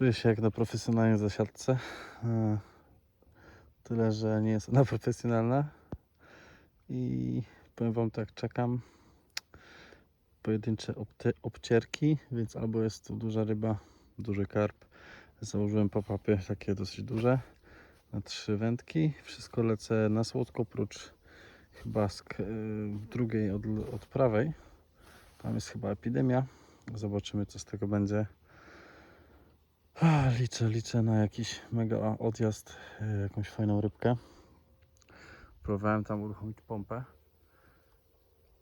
Czuję się jak na profesjonalnej zasiadce. E, Tyle, że nie jest ona profesjonalna. I powiem Wam tak, czekam pojedyncze obcierki, więc albo jest tu duża ryba, duży karp. Założyłem pop-upy takie dosyć duże na trzy wędki. Wszystko lecę na słodko, oprócz chyba z y, drugiej od, od prawej. Tam jest chyba epidemia. Zobaczymy, co z tego będzie. Ah, Liczę, liczę na jakiś mega odjazd, y, jakąś fajną rybkę. Próbowałem tam uruchomić pompę,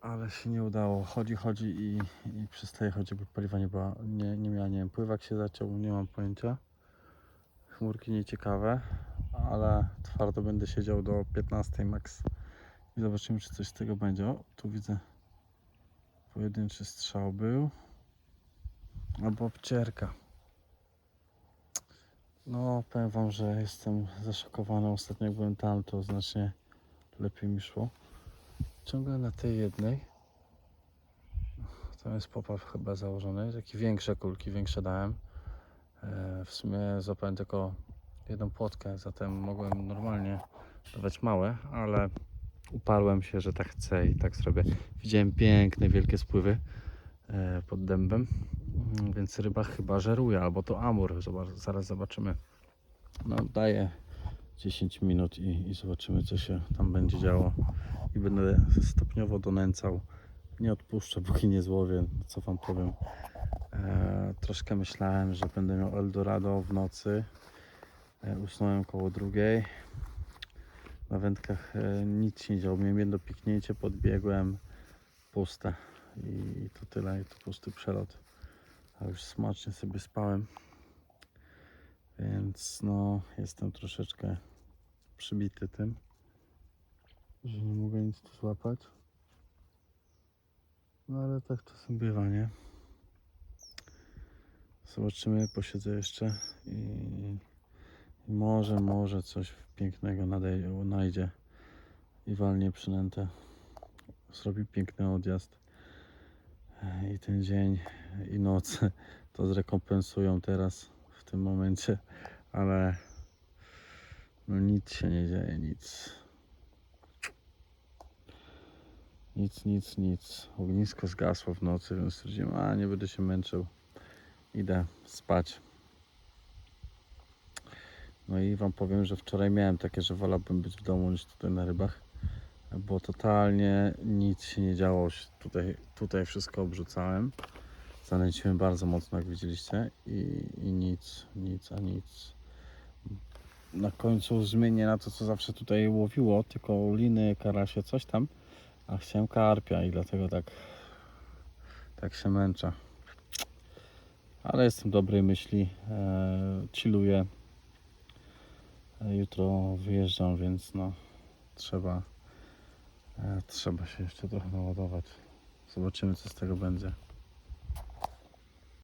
ale się nie udało. Chodzi, chodzi i, i przestaje chodzić, jakby paliwa nie, była, nie, nie miała, nie wiem, pływak się zaciął, nie mam pojęcia. Chmurki nieciekawe, ale twardo będę siedział do 15 max i zobaczymy, czy coś z tego będzie. O, tu widzę pojedynczy strzał był, albo obcierka. No, powiem Wam, że jestem zaszokowany. Ostatnio jak byłem tam, to znacznie lepiej mi szło. Ciągle na tej jednej. Tam jest pop-up chyba założony. Takie większe kulki, większe dałem. E, W sumie złapałem tylko jedną płotkę, zatem mogłem normalnie dawać małe, ale uparłem się, że tak chcę i tak zrobię. Widziałem piękne, wielkie spływy pod dębem, Mm, więc ryba chyba żeruje, albo to amur. Zobacz, zaraz zobaczymy. No, daję 10 minut i, i zobaczymy, co się tam będzie działo. I będę stopniowo donęcał. Nie odpuszczę, póki nie złowię. Co Wam powiem. E, troszkę myślałem, że będę miał Eldorado w nocy. E, usnąłem koło drugiej. Na wędkach e, nic się nie działo. Miałem jedno piknięcie, podbiegłem, puste. I to tyle, i to pusty przelot. A już smacznie sobie spałem. Więc no, jestem troszeczkę przybity tym, że nie mogę nic tu złapać. No ale tak czasem bywa, nie? Zobaczymy, posiedzę jeszcze i, i może, może coś pięknego nadej- najdzie i walnie przynętę. Zrobi piękny odjazd i ten dzień i noc to zrekompensują teraz w tym momencie, ale no nic się nie dzieje, nic. Nic, nic, nic. Ognisko zgasło w nocy, więc stwierdziłem, a nie będę się męczył. Idę spać. No i wam powiem, że wczoraj miałem takie, że wolałbym być w domu niż tutaj na rybach. Bo totalnie nic się nie działo. Tutaj, tutaj wszystko obrzucałem. Zanęciłem bardzo mocno, jak widzieliście. I, I nic, nic, a nic. Na końcu zmienię na to, co zawsze tutaj łowiło, tylko liny, karasie, coś tam. A chciałem karpia i dlatego tak, tak się męczę. Ale jestem dobrej myśli. E, chilluję. E, jutro wyjeżdżam, więc no trzeba, trzeba się jeszcze trochę naładować. Zobaczymy, co z tego będzie.